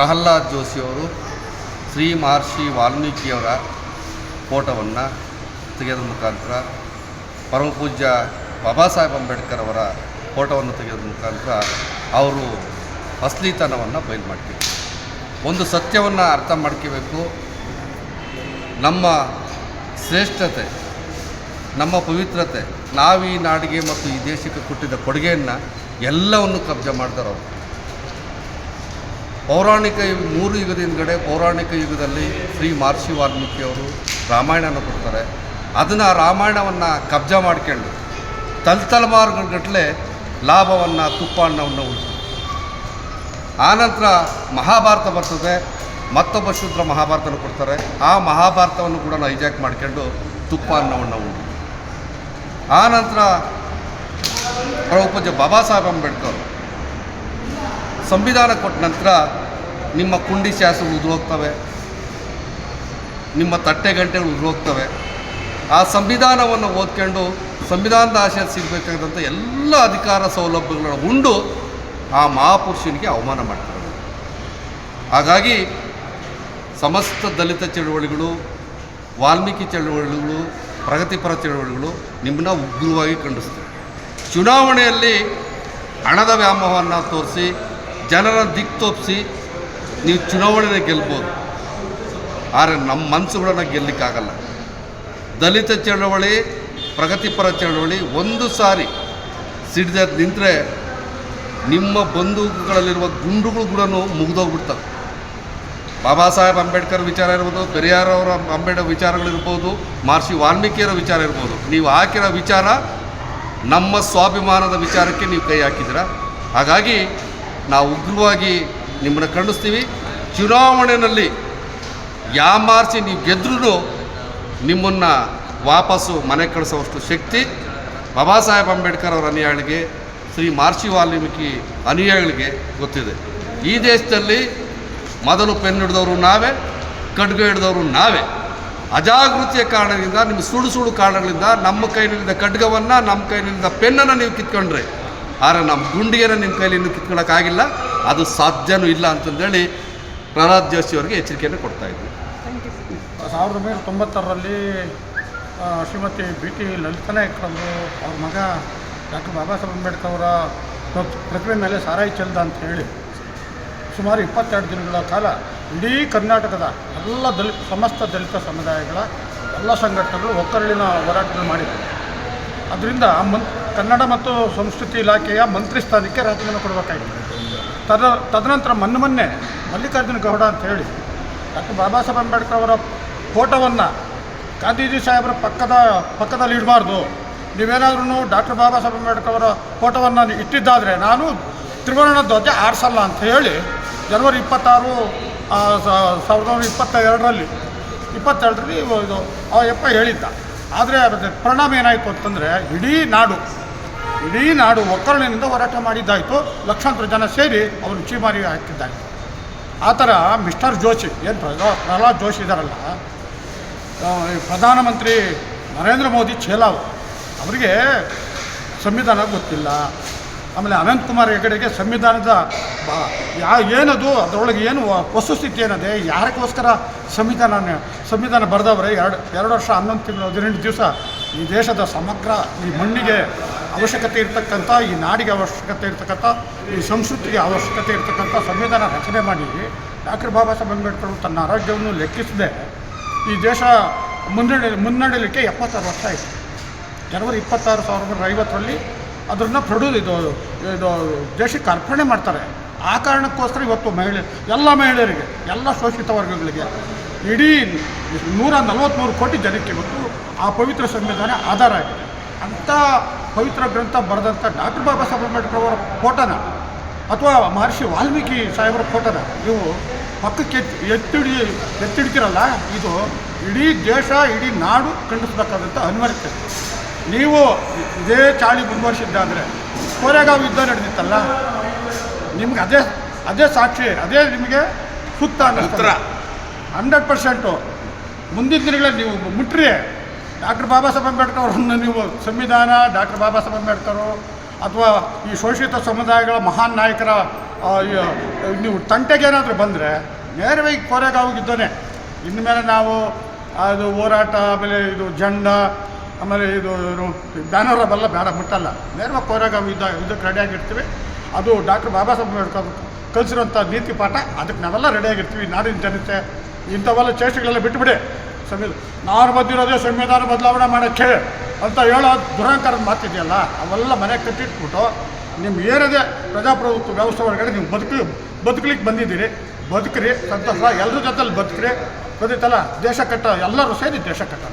ಪ್ರಹ್ಲಾದ್ ಜೋಶಿಯವರು ಶ್ರೀ ಮಹರ್ಷಿ ವಾಲ್ಮೀಕಿಯವರ ಫೋಟೋವನ್ನು ತೆಗೆಯೋದ್ರ ಮುಖಾಂತರ ಪರಮಪೂಜ್ಯ ಬಾಬಾ ಸಾಹೇಬ್ ಅಂಬೇಡ್ಕರ್ ಅವರ ಫೋಟೋವನ್ನು ತೆಗೆಯೋದ್ರ ಮುಖಾಂತರ ಅವರು ಅಶ್ಲೀತನವನ್ನು ಬಯಲು ಮಾಡ್ತೀವಿ ಒಂದು ಸತ್ಯವನ್ನು ಅರ್ಥ ಮಾಡ್ಕೋಬೇಕು. ನಮ್ಮ ಶ್ರೇಷ್ಠತೆ, ನಮ್ಮ ಪವಿತ್ರತೆ, ನಾವು ಈ ನಾಡಿಗೆ ಮತ್ತು ಈ ದೇಶಕ್ಕೆ ಕೊಟ್ಟಿದ್ದ ಕೊಡುಗೆಯನ್ನು ಎಲ್ಲವನ್ನು ಕಬ್ಜೆ ಮಾಡ್ತಾರೆ ಅವರು ಪೌರಾಣಿಕ ಮೂರು ಯುಗದ ಹಿಂದ್ಗಡೆ ಪೌರಾಣಿಕ ಯುಗದಲ್ಲಿ ಶ್ರೀ ಮಹರ್ಷಿ ವಾಲ್ಮೀಕಿಯವರು ರಾಮಾಯಣನ ಕೊಡ್ತಾರೆ. ಅದನ್ನು ರಾಮಾಯಣವನ್ನು ಕಬ್ಜಾ ಮಾಡ್ಕೊಂಡು ತಲೆತಲೆಮಾರುಗಟ್ಟಲೆ ಲಾಭವನ್ನು ತುಪ್ಪ ಅನ್ನವನ್ನು ಉಳಿತು ಆನಂತರ ಮಹಾಭಾರತ ಬರ್ತದೆ. ಮತ್ತೊಬ್ಬ ಶುದ್ರ ಮಹಾಭಾರತನ ಕೊಡ್ತಾರೆ. ಆ ಮಹಾಭಾರತವನ್ನು ಕೂಡ ಹೈಜಾಕ್ ಮಾಡ್ಕೊಂಡು ತುಪ್ಪ ಅನ್ನವನ್ನು ಉಂಟು ಆನಂತರ ಪರಮಪೂಜ್ಯ ಬಾಬಾ ಸಾಹೇಬ್ ಅಂಬೇಡ್ಕರ್ ಸಂವಿಧಾನ ಕೊಟ್ಟ ನಂತರ ನಿಮ್ಮ ಕುಂಡಿ ಶಾಸನ ಉದುರೋಗ್ತವೆ. ನಿಮ್ಮ ತಟ್ಟೆ ಗಂಟೆಗಳು ಉದುರೋಗ್ತವೆ. ಆ ಸಂವಿಧಾನವನ್ನು ಓದ್ಕೊಂಡು ಸಂವಿಧಾನದ ಆಶಯ ಸಿಗಬೇಕಾದಂಥ ಎಲ್ಲ ಅಧಿಕಾರ ಸೌಲಭ್ಯಗಳನ್ನು ಉಂಡು ಆ ಮಹಾಪುರುಷನಿಗೆ ಅವಮಾನ ಮಾಡ್ತಾರೆ. ಹಾಗಾಗಿ ಸಮಸ್ತ ದಲಿತ ಚಳುವಳಿಗಳು, ವಾಲ್ಮೀಕಿ ಚಳುವಳಿಗಳು, ಪ್ರಗತಿಪರ ಚಳುವಳಿಗಳು ನಿಮ್ಮನ್ನ ಉಗ್ರವಾಗಿ ಖಂಡಿಸ್ತವೆ ಚುನಾವಣೆಯಲ್ಲಿ ಹಣದ ವ್ಯಾಮೋಹವನ್ನು ತೋರಿಸಿ, ಜನರ ದಿಕ್ತೋಪಿಸಿ ನೀವು ಚುನಾವಣೆನ ಗೆಲ್ಬೋದು. ಆದರೆ ನಮ್ಮ ಮನಸ್ಸುಗಳನ್ನ ಗೆಲ್ಲಕ್ಕಾಗಲ್ಲ. ದಲಿತ ಚಳವಳಿ, ಪ್ರಗತಿಪರ ಚಳವಳಿ ಒಂದು ಸಾರಿ ಸಿಡಿದ ನಿಂತರೆ ನಿಮ್ಮ ಬಂದೂಕುಗಳಲ್ಲಿರುವ ಗುಂಡುಗಳು ಕೂಡ ಮುಗಿದೋಗ್ಬಿಡ್ತವೆ. ಬಾಬಾ ಸಾಹೇಬ್ ಅಂಬೇಡ್ಕರ್ ವಿಚಾರ ಇರ್ಬೋದು ಅವರ ಅಂಬೇಡ್ಕರ್ ವಿಚಾರಗಳಿರ್ಬೋದು ಮಹರ್ಷಿ ವಾಲ್ಮೀಕಿಯರ ವಿಚಾರ ಇರ್ಬೋದು. ನೀವು ಹಾಕಿರೋ ವಿಚಾರ ನಮ್ಮ ಸ್ವಾಭಿಮಾನದ ವಿಚಾರಕ್ಕೆ ನೀವು ಕೈ ಹಾಕಿದ್ದೀರ? ಹಾಗಾಗಿ ನಾವು ಉಗ್ರವಾಗಿ ನಿಮ್ಮನ್ನು ಖಂಡಿಸ್ತೀವಿ. ಚುನಾವಣೆಯಲ್ಲಿ ಯಾಮಾರ್ಸಿ ನೀವು ಗೆದ್ರೂ ನಿಮ್ಮನ್ನು ವಾಪಸ್ಸು ಮನೆ ಕಳಿಸೋವಷ್ಟು ಶಕ್ತಿ ಬಾಬಾ ಸಾಹೇಬ್ ಅಂಬೇಡ್ಕರ್ ಅವರ ಅನುಯಾಯಿಗಳಿಗೆ, ಶ್ರೀ ಮಾರ್ಷಿ ವಾಲ್ಮೀಕಿ ಅನುಯಾಯಿಗಳಿಗೆ ಗೊತ್ತಿದೆ. ಈ ದೇಶದಲ್ಲಿ ಮೊದಲು ಪೆನ್ ಹಿಡಿದವರು ನಾವೇ ಖಡ್ಗ ಹಿಡಿದವರು ನಾವೇ. ಅಜಾಗೃತಿಯ ಕಾರಣದಿಂದ, ನಿಮ್ಮ ಸುಳ್ಳು ಸುಳ್ಳು ಕಾರಣಗಳಿಂದ ನಮ್ಮ ಕೈಲಿಂದ ಖಡ್ಗವನ್ನು, ನಮ್ಮ ಕೈಲಿಂದ ಪೆನ್ನನ್ನು ನೀವು ಕಿತ್ಕೊಂಡ್ರೆ, ಆದರೆ ನಮ್ಮ ಗುಂಡಿಗೆನ ನಿಮ್ಮ ಕೈಲಿ ಇನ್ನೂ ಕಿತ್ಕೊಳ್ಳೋಕ್ಕಾಗಿಲ್ಲ ಅದು ಸಾಧ್ಯನೂ ಇಲ್ಲ ಅಂತಂದೇಳಿ ಪ್ರಹ್ಲಾದ್ ಜೋಶಿ ಅವರಿಗೆ ಎಚ್ಚರಿಕೆಯನ್ನು ಕೊಡ್ತಾ ಇದ್ವಿ. ಸಾವಿರದ ಒಂಬೈನೂರ ತೊಂಬತ್ತರಲ್ಲಿ ಶ್ರೀಮತಿ ಬಿ ಟಿ ಲಲಿತಾ ನಾಯ್ಕರವರು ಅವ್ರ ಮಗ ಡಾಕ್ಟರ್ ಬಾಬಾ ಸಾಹೇಬ್ ಅಂಬೇಡ್ಕರ್ ಅವರ ಪ್ರತ್- ಪ್ರತಿಮೆ ಮೇಲೆ ಸಾರಾಯಿ ಚೆಲ್ದ ಅಂತ ಹೇಳಿ ಸುಮಾರು ಇಪ್ಪತ್ತೆರಡು ದಿನಗಳ ಕಾಲ ಇಡೀ ಕರ್ನಾಟಕದ ಎಲ್ಲ ದಲಿತ, ಸಮಸ್ತ ದಲಿತ ಸಮುದಾಯಗಳ ಎಲ್ಲ ಸಂಘಟನೆಗಳು ಒಕ್ಕರಳಿನ ಹೋರಾಟಗಳು ಮಾಡಿದರು ಅದರಿಂದ ಮನ್, ಕನ್ನಡ ಮತ್ತು ಸಂಸ್ಕೃತಿ ಇಲಾಖೆಯ ಮಂತ್ರಿ ಸ್ಥಾನಕ್ಕೆ ರಾಜೀನಾಮೆ ಕೊಡಬೇಕಾಗಿತ್ತು. ತದ ತದನಂತರ ಮೊನ್ನೆ ಮೊನ್ನೆ ಮಲ್ಲಿಕಾರ್ಜುನ ಗೌಡ ಅಂತ ಹೇಳಿ ಡಾಕ್ಟರ್ ಬಾಬಾ ಸಾಹೇಬ್ ಅಂಬೇಡ್ಕರ್ ಅವರ ಫೋಟೋವನ್ನು ಗಾಂಧೀಜಿ ಸಾಹೇಬರ ಪಕ್ಕದ ಪಕ್ಕದಲ್ಲಿ ಇಡಬಾರ್ದು. ನೀವೇನಾದ್ರೂ ಡಾಕ್ಟರ್ ಬಾಬಾ ಸಾಹೇಬ್ ಅಂಬೇಡ್ಕರ್ ಅವರ ಫೋಟೋವನ್ನು ಇಟ್ಟಿದ್ದಾದರೆ ನಾನು ತ್ರಿವರ್ಣ ಧ್ವಜ ಆರಿಸಲ್ಲ ಅಂತ ಹೇಳಿ ಜನವರಿ ಇಪ್ಪತ್ತಾರು ಸಾವಿರದ ಒಂಬೈನೂರ ಇಪ್ಪತ್ತ ಎರಡರಲ್ಲಿ ಇಪ್ಪತ್ತೆರಡರಲ್ಲಿ ಇದು ಅವ ಯಪ್ಪ ಹೇಳಿದ್ದ. ಆದರೆ ಅದರ ಪರಿಣಾಮ ಏನಾಯಿತು ಅಂತಂದರೆ ಇಡೀ ನಾಡು ಇಡೀ ನಾಡು ಒಕ್ಕರಣೆಯಿಂದ ಹೋರಾಟ ಮಾಡಿದ್ದಾಯಿತು. ಲಕ್ಷಾಂತರ ಜನ ಸೇರಿ ಅವರು ಚೀಮಾರಿ ಹಾಕಿದ್ದಾಯಿತು ಆ ಥರ ಮಿಸ್ಟರ್ ಜೋಶಿ, ಏನು ಪ್ರಹ್ಲಾದ್ ಜೋಶಿ ಇದ್ದಾರಲ್ಲ ಪ್ರಧಾನಮಂತ್ರಿ ನರೇಂದ್ರ ಮೋದಿ ಚೇಲಾವ್ ಅವರಿಗೆ ಸಂವಿಧಾನ ಗೊತ್ತಿಲ್ಲ. ಆಮೇಲೆ ಅನಂತ್ ಕುಮಾರ್ ಹೆಗಡೆಗೆ ಸಂವಿಧಾನದ ಯಾ, ಏನದು, ಅದರೊಳಗೆ ಏನು ವಸ್ತುಸ್ಥಿತಿ ಏನಿದೆ? ಯಾರಕ್ಕೋಸ್ಕರ ಸಂವಿಧಾನ ಸಂವಿಧಾನ ಬರೆದವ್ರೆ? ಎರಡು ಎರಡು ವರ್ಷ ಹನ್ನೊಂದು ತಿಂಗಳು, ಹದಿನೆಂಟು ದಿವಸ ಈ ದೇಶದ ಸಮಗ್ರ, ಈ ಮಣ್ಣಿಗೆ ಅವಶ್ಯಕತೆ ಇರತಕ್ಕಂಥ, ಈ ನಾಡಿಗೆ ಅವಶ್ಯಕತೆ ಇರತಕ್ಕಂಥ, ಈ ಸಂಸ್ಕೃತಿಗೆ ಅವಶ್ಯಕತೆ ಇರತಕ್ಕಂಥ ಸಂವಿಧಾನ ರಚನೆ ಮಾಡಿ ಡಾಕ್ಟರ್ ಬಾಬಾ ಸಾಹೇಬ್ ಅಂಬೇಡ್ಕರ್ ತನ್ನ ಆರೋಗ್ಯವನ್ನು ಲೆಕ್ಕಿಸದೆ ಈ ದೇಶ ಮುನ್ನಡೆ ಮುನ್ನಡೆಯಲಿಕ್ಕೆ ಎಪ್ಪತ್ತಾರು ವರ್ಷ ಆಯಿತು. ಜನವರಿ ಇಪ್ಪತ್ತಾರು ಸಾವಿರದ ಒಂಬೈನೂರ ಐವತ್ತರಲ್ಲಿ ಅದನ್ನು ಪ್ರೊಡ್ಯೂಸ್ ಇದು ಇದು ದೇಶಕ್ಕೆ ಅರ್ಪಣೆ ಮಾಡ್ತಾರೆ. ಆ ಕಾರಣಕ್ಕೋಸ್ಕರ ಇವತ್ತು ಮಹಿಳೆ, ಎಲ್ಲ ಮಹಿಳೆಯರಿಗೆ, ಎಲ್ಲ ಶೋಷಿತ ವರ್ಗಗಳಿಗೆ ಇಡೀ ನೂರ ನಲವತ್ತ್ಮೂರು ಕೋಟಿ ಜನಕ್ಕೆ ಇವತ್ತು ಆ ಪವಿತ್ರ ಸಂವಿಧಾನ ಆಧಾರ ಆಗಿದೆ. ಅಂಥ ಪವಿತ್ರ ಗ್ರಂಥ ಬರೆದಂಥ ಡಾಕ್ಟರ್ ಬಾಬಾ ಸಾಹೇಬ್ ಅಂಬೇಡ್ಕರ್ ಅವರ ಫೋಟೋನ ಅಥವಾ ಮಹರ್ಷಿ ವಾಲ್ಮೀಕಿ ಸಾಹೇಬರ ಫೋಟೋನ ನೀವು ಪಕ್ಕಕ್ಕೆ ಎತ್ತಿ- ಎತ್ತಿಡಿ ಎತ್ತಿಡ್ತೀರಲ್ಲ ಇದು ಇಡೀ ದೇಶ ಇಡೀ ನಾಡು ಖಂಡಿಸಬೇಕಾದಂಥ ಅನಿವಾರ್ಯತೆ. ನೀವು ಇದೇ ಚಾಳಿ ಮುಂದುವರಿಸಿದ್ದಾದರೆ ಕೋರೆಗಾಂವ್ ಯುದ್ಧ ನಡೆದಿತ್ತಲ್ಲ ನಿಮ್ಗೆ ಅದೇ ಅದೇ ಸಾಕ್ಷಿ ಅದೇ ನಿಮಗೆ ಸುತ್ತ ಉತ್ತರ. ಹಂಡ್ರೆಡ್ ಪರ್ಸೆಂಟು ಮುಂದಿನ ದಿನಗಳಲ್ಲಿ ನೀವು ಮುಟ್ರಿ. ಡಾಕ್ಟರ್ ಬಾಬಾ ಸಾಹೇಬ್ ಅಂಬೇಡ್ಕರ್ ಅವರನ್ನು ನೀವು ಸಂವಿಧಾನ, ಡಾಕ್ಟರ್ ಬಾಬಾ ಸಾಹೇಬ್ ಅಂಬೇಡ್ಕರು, ಅಥವಾ ಈ ಶೋಷಿತ ಸಮುದಾಯಗಳ ಮಹಾನ್ ನಾಯಕರ ನೀವು ತಂಟೆಗೆ ಏನಾದರೂ ಬಂದರೆ ನೇರವಾಗಿ ಕೊರೆಗಾವಿಗಿದ್ದಾನೆ ಇನ್ಮೇಲೆ ನಾವು ಅದು ಹೋರಾಟ, ಆಮೇಲೆ ಇದು ಜಂಡ, ಆಮೇಲೆ ಇದು ಬ್ಯಾನರ್ ಅವೆಲ್ಲ ಬೇಡ, ಮುಟ್ಟಲ್ಲ. ನೇರವಾಗಿ ಕೊರೆಗಾವಿ ಇದ್ದ, ಇದಕ್ಕೆ ರೆಡಿಯಾಗಿರ್ತೀವಿ ಅದು ಡಾಕ್ಟರ್ ಬಾಬಾ ಸಾಹೇಬ್ ಅಂಬೇಡ್ಕರ್ ಕಲಿಸಿರೋಂಥ ನೀತಿ ಪಾಠ, ಅದಕ್ಕೆ ನಾವೆಲ್ಲ ರೆಡಿಯಾಗಿರ್ತೀವಿ ನಾಡಿನ ಜನತೆ. ಇಂಥವೆಲ್ಲ ಚೇಷ್ಟೆಗಳೆಲ್ಲ ಬಿಟ್ಟುಬಿಡಿ ಸಂವಿಧಾನ ನಾನು ಬಂದಿರೋದೇ ಸಂವಿಧಾನ ಬದಲಾವಣೆ ಮಾಡೋಕ್ಕೆ ಅಂತ ಹೇಳೋ ದುರಂಕಾರದ ಮಾತಿದೆಯಲ್ಲ, ಅವೆಲ್ಲ ಮನೆ ಕಟ್ಟಿಟ್ಬಿಟ್ಟು ನಿಮ್ಮ ಏನಿದೆ ಪ್ರಜಾಪ್ರಭುತ್ವ ವ್ಯವಸ್ಥೆ ಒಳಗಡೆ ನೀವು ಬದುಕಿ ಬದುಕಲಿಕ್ಕೆ ಬಂದಿದ್ದೀರಿ. ಬದುಕ್ರಿ ಸಂತೋಷ ಎಲ್ಲರ ಜೊತೆಲಿ ಬದುಕ್ರಿ. ಗೊತ್ತಿತ್ತಲ್ಲ ದೇಶ ಕಟ್ಟ, ಎಲ್ಲರೂ ಸೇರಿ ದೇಶ ಕಟ್ಟ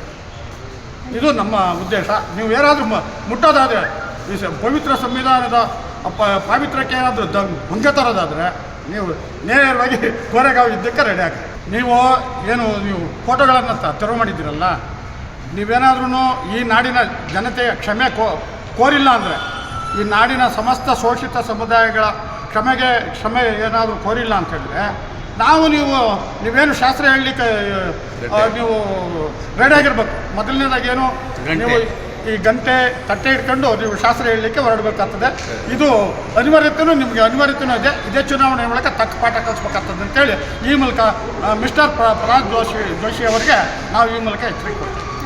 ಇದು ನಮ್ಮ ಉದ್ದೇಶ. ನೀವು ಏನಾದರೂ ಮುಟ್ಟೋದಾದರೆ, ಈ ಪವಿತ್ರ ಸಂವಿಧಾನದ ಪಾವಿತ್ರಕ್ಕೆ ಏನಾದರೂ ದ ಭಂಗ ತರೋದಾದರೆ, ನೀವು ನೇರವಾಗಿ ಕೋರೆಗಾವ್ ಇದ್ದಕ್ಕೆ ರೆಡಿ ಆಗಿ ನೀವು ಏನು ನೀವು ಫೋಟೋಗಳನ್ನು ತೆರವು ಮಾಡಿದ್ದೀರಲ್ಲ ನೀವೇನಾದ್ರೂ ಈ ನಾಡಿನ ಜನತೆಯ ಕ್ಷಮೆ ಕೋ ಕೋರಿಲ್ಲ ಅಂದರೆ ಈ ನಾಡಿನ ಸಮಸ್ತ ಶೋಷಿತ ಸಮುದಾಯಗಳ ಕ್ಷಮೆಗೆ ಕ್ಷಮೆ ಏನಾದರೂ ಕೋರಿಲ್ಲ ಅಂತ ಹೇಳಿದ್ರೆ ನಾವು ನೀವು ನೀವೇನು ಶಾಸ್ತ್ರ ಹೇಳಲಿಕ್ಕೆ ನೀವು ರೆಡಿಯಾಗಿರ್ಬೇಕು ಮೊದಲನೇದಾಗಿ ಏನು. ನೀವು ಈ ಗಂಟೆ ತಟ್ಟೆ ಇಟ್ಕೊಂಡು ನೀವು ಶಾಸ್ತ್ರ ಹೇಳಲಿಕ್ಕೆ ಹೊರಡಬೇಕಾಗ್ತದೆ. ಇದು ಅನಿವಾರ್ಯತೆಯೂ ನಿಮಗೆ ಅನಿವಾರ್ಯತೆಯೂ ಇದೆ. ಇದೇ ಚುನಾವಣೆ ಮೂಲಕ ತಕ್ಕ ಪಾಠ ಕಲಿಸ್ಬೇಕಾಗ್ತದೆ ಅಂತೇಳಿ ಈ ಮೂಲಕ ಮಿಸ್ಟರ್ ಪ್ರಹ್ಲಾದ್ ಜೋಶಿ ಜೋಶಿ ಅವರಿಗೆ ನಾವು ಈ ಮೂಲಕ ಎಚ್ಚರಿಕೆ ಕೊಡ್ತೀವಿ.